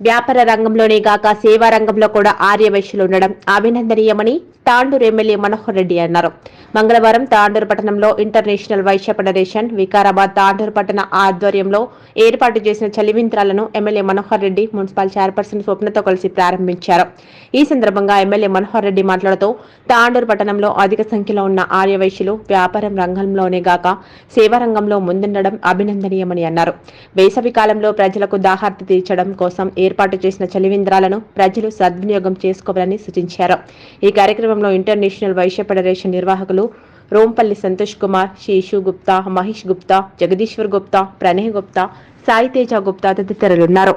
వ్యాపార రంగంలోనే గాక సేవా రంగంలో కూడా ఆర్యవైశ్యులు ఉండడం అభినందనీయమని తాండూరు ఎమ్మెల్యే మనోహర్ రెడ్డి అన్నారు. మంగళవారం తాండూరు పట్టణంలో ఇంటర్నేషనల్ వైశ్య ఫెడరేషన్ వికారాబాద్ తాండూరు పట్టణ ఆధ్వర్యంలో ఏర్పాటు చేసిన చలివింత్రాలను MLA Manohar Reddy municipal chairperson స్వప్నతో కలిసి ప్రారంభించారు. ఈ సందర్భంగా ఎమ్మెల్యే మనోహర్ రెడ్డి మాట్లాడుతూ తాండూరు పట్టణంలో అధిక సంఖ్యలో ఉన్న ఆర్యవైశ్యులు వ్యాపారం రంగంలోనే గాక సేవా రంగంలో ముందుండడం అభినందనీయమని అన్నారు. వేసవి కాలంలో ప్రజలకు దాహార్తి తీర్చడం కోసం ఏర్పాటు చేసిన చలివింద్రాలను ప్రజలు సద్వినియోగం చేసుకోవాలని సూచించారు. ఈ కార్యక్రమం కార్యక్రమంలో ఇంటర్నేషనల్ వైశ్య ఫెడరేషన్ నిర్వాహకులు రోంపల్లి సంతోష్ కుమార్ శేషు గుప్తా మహేష్ గుప్తా జగదీశ్వర్ గుప్తా ప్రణయ్ గుప్తా సాయి తేజ గుప్తా తదితరులున్నారు.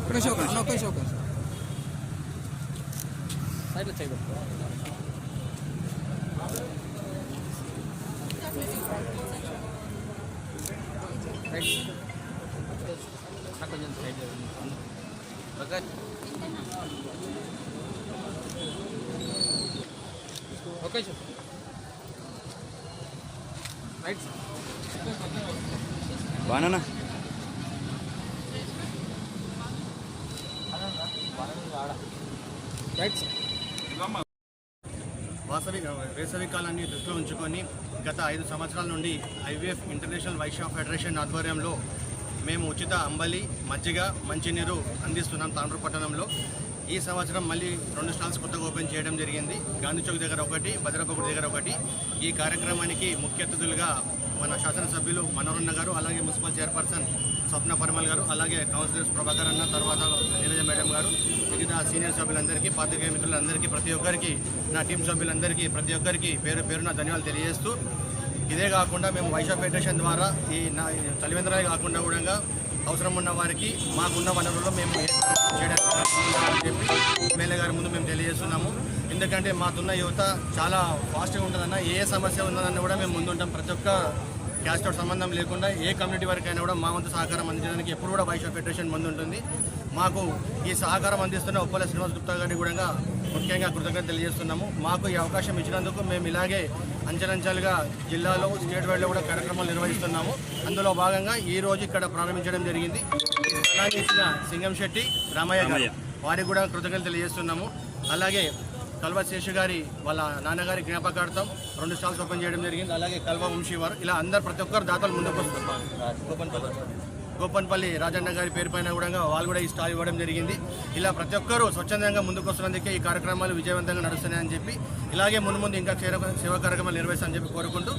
ఒక్క షోక అన్న ఒక్క షోక సైడ్లో సైడ్ కొంచెం సైడ్ ఓకే సార్ రైట్ బాగా రైట్ వాసవి వేసవి కాలాన్ని దృష్టిలో ఉంచుకొని గత ఐదు సంవత్సరాల నుండి ఐవీఎఫ్ ఇంటర్నేషనల్ వైశ్య ఫెడరేషన్ ఆధ్వర్యంలో మేము ఉచిత అంబలి మజ్జిగ మంచినీరు అందిస్తున్నాం తాండ్రు పట్టణంలో. ఈ సంవత్సరం మళ్ళీ రెండు స్టాల్స్ కొత్తగా ఓపెన్ చేయడం జరిగింది. గాంధీ చౌక్ దగ్గర ఒకటి భద్రపగుడి దగ్గర ఒకటి. ఈ కార్యక్రమానికి ముఖ్య అతిథులుగా మన శాసనసభ్యులు మనోరన్న గారు అలాగే మున్సిపల్ చైర్పర్సన్ స్వప్న పరిమల్ గారు అలాగే కౌన్సిలర్స్ ప్రభాకర్ అన్న తర్వాత నీరజ మేడం గారు మిగతా సీనియర్ సభ్యులందరికీ పాత్రికేయ మిత్రులందరికీ ప్రతి ఒక్కరికి నా టీం సభ్యులందరికీ ప్రతి ఒక్కరికి పేరు పేరున ధన్యవాదాలు తెలియజేస్తూ ఇదే కాకుండా మేము వైశ్య ఫెడరేషన్ ద్వారా ఈ నా తల్లిదండ్రులే కాకుండా కూడా అవసరం ఉన్న వారికి మాకున్న వనరుల్లో మేము చేయడానికి చెప్పి ఎమ్మెల్యే గారి ముందు మేము తెలియజేస్తున్నాము. ఎందుకంటే మాకున్న యువత చాలా ఫాస్ట్గా ఉంటుందన్న ఏ సమస్య ఉన్నదన్న కూడా మేము ముందుంటాం. ప్రతి ఒక్క క్యాస్ట్ తోటి సంబంధం లేకుండా ఏ కమ్యూనిటీ వరకైనా కూడా మా వంతు సహకారం అందించడానికి ఎప్పుడు కూడా వైశ్య ఫెడరేషన్ ముందుంటుంది మాకు ఈ సహకారం అందిస్తున్న ఉప్పల శ్రీనివాస్ గుప్తా గారికి కూడా ముఖ్యంగా కృతజ్ఞత తెలియజేస్తున్నాము. మాకు ఈ అవకాశం ఇచ్చినందుకు మేము ఇలాగే అంచెలంచెలుగా జిల్లాలో స్టేట్ వైడ్లో కూడా కార్యక్రమాలు నిర్వహిస్తున్నాము. అందులో భాగంగా ఈ రోజు ఇక్కడ ప్రారంభించడం జరిగింది. స్థలాన్ని ఇచ్చిన సింగం శెట్టి రామయ్య గారు వారికి కూడా కృతజ్ఞతలు తెలియజేస్తున్నాము. అలాగే కల్వ శేషు గారి వాళ్ళ నాన్నగారి జ్ఞాపకార్థం రెండు స్టాల్స్ ఓపెన్ చేయడం జరిగింది. అలాగే కల్వ వంశీ వారు. ఇలా అందరు ప్రతి ఒక్కరు దాతలు ముందుకు వస్తున్నారు గోపన్పల్లి గోపన్పల్లి రాజన్న గారి పేరు పైన కూడా వాళ్ళు కూడా ఈ స్టాల్ ఇవ్వడం జరిగింది. ఇలా ప్రతి ఒక్కరూ స్వచ్ఛందంగా ముందుకు వస్తున్నందుకే ఈ కార్యక్రమాలు విజయవంతంగా నడుస్తున్నాయని చెప్పి ఇలాగే ముందు ముందు ఇంకా సేవ సేవా కార్యక్రమాలు నిర్వహిస్తామని చెప్పి కోరుకుంటూ.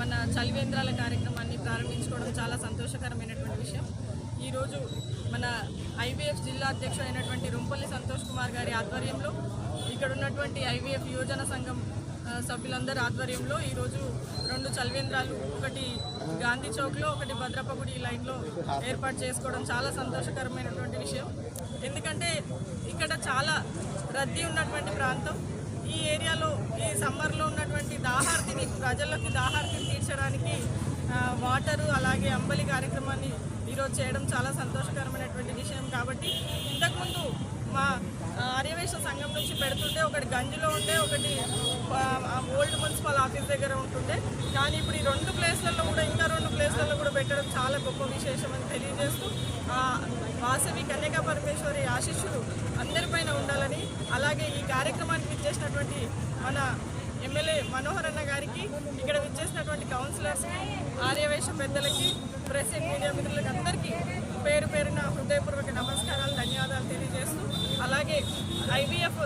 మన చలివేంద్రాల కార్యక్రమాన్ని ప్రారంభించుకోవడం చాలా సంతోషకరమైనటువంటి విషయం. ఈరోజు మన ఐవీఎఫ్ జిల్లా అధ్యక్షుడు అయినటువంటి రుంపల్లి సంతోష్ కుమార్ గారి ఆధ్వర్యంలో ఇక్కడ ఉన్నటువంటి ఐవీఎఫ్ యువజన సంఘం సభ్యులందరి ఆధ్వర్యంలో ఈరోజు రెండు చలివేంద్రాలు ఒకటి గాంధీ చౌక్లో ఒకటి భద్రపగుడి లైన్లో ఏర్పాటు చేసుకోవడం చాలా సంతోషకరమైనటువంటి విషయం. ఎందుకంటే ఇక్కడ చాలా రద్దీ ఉన్నటువంటి ప్రాంతం. ఈ ఏరియాలో ఈ సమ్మర్లో ఉన్నటువంటి దాహార్తిని ప్రజలకు దాహార్తిని తీర్చడానికి వాటరు అలాగే అంబలి కార్యక్రమాన్ని ఈరోజు చేయడం చాలా సంతోషకరమైనటువంటి విషయం కాబట్టి ఇంతకుముందు మా ఆర్యవేశ సంఘం నుంచి పెడుతుంటే ఒకటి గంజిలో ఉండే ఒకటి ఓల్డ్ మున్సిపల్ ఆఫీస్ దగ్గర ఉంటుండే. కానీ ఇప్పుడు ఈ రెండు ప్లేస్లలో కూడా ఇంకా రెండు ప్లేస్లలో కూడా పెట్టడం చాలా గొప్ప విశేషం అని తెలియజేస్తూ వాసవి కన్యకా పరమేశ్వరి ఆశీస్సులు అందరిపైన ఉండాలని అలాగే ఈ కార్యక్రమానికి ఇచ్చేసినటువంటి మన ఎమ్మెల్యే మనోహర్ అన్న గారికి ఇక్కడ విచ్చేసినటువంటి కౌన్సిలర్స్కి ఆర్యవేశ పెద్దలకి ప్రెస్ మీడియా మిత్రులకి అందరికీ పేరు పేరున హృదయపూర్వక నమస్కారాలు ధన్యవాదాలు తెలియజేస్తూ అలాగే ఐవీఎఫ్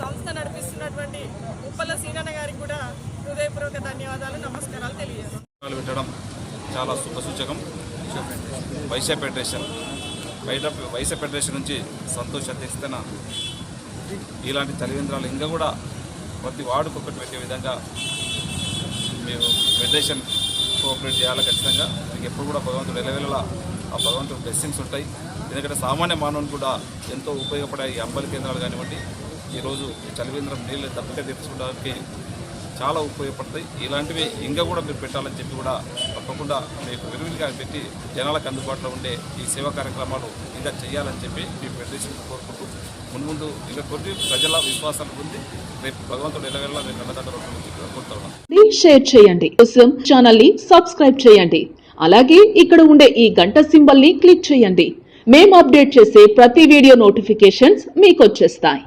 సంస్థ నడిపిస్తున్నటువంటి ఉప్పల సీనన్న గారికి కూడా హృదయపూర్వక ధన్యవాదాలు నమస్కారాలు తెలియజేస్తాం. పెట్టడం చాలా శుభసూచకం వైశ్య ఫెడరేషన్ బయట వైశ్య ఫెడరేషన్ నుంచి సంతోష తెస్తున్న ఇలాంటి చలివేంద్రాలు ఇంకా కూడా ప్రతి వార్డుకు ఒకటి పెట్టే విధంగా మేము ఫెడరేషన్ కోఆపరేట్ చేయాలి ఖచ్చితంగా. మీకు ఎప్పుడు కూడా భగవంతుడు ఎలవెలలా ఆ భగవంతుడు బ్లెస్సింగ్స్ ఉంటాయి. ఎందుకంటే సామాన్య మానవుని కూడా ఎంతో ఉపయోగపడే ఈ అంబలి కేంద్రాలు కానివ్వండి ఈరోజు చలివేంద్రం నీళ్ళు దప్పిక తెచ్చుకోవడానికి చాలా ఉపయోగపడతాయి. ఇలాంటివి ఇంకా కూడా మీరు పెట్టాలని చెప్పి కూడా తప్పకుండా మీకు విరివిగా పెట్టి జనాలకు అందుబాటులో ఉండే ఈ సేవా కార్యక్రమాలు ఇంకా చేయాలని చెప్పి మీ ఫెడరేషన్ కోరుకుంటూ మున్ముందు ఇంకా కొన్ని ప్రజల విశ్వాసం ఉంది. రేపు భగవంతుడు ఎలవెల్లా మీరు నల్లదండ కోరుతా ఉన్నాను ప్లీజ్ షేర్ చేయండి. కోసం ఛానల్ని సబ్స్క్రైబ్ చేయండి. అలాగే ఇక్కడ ఉండే ఈ గంట సింబల్ని క్లిక్ చేయండి. మేము అప్డేట్ చేసే ప్రతి వీడియో నోటిఫికేషన్స్ మీకు వచ్చేస్తాయి.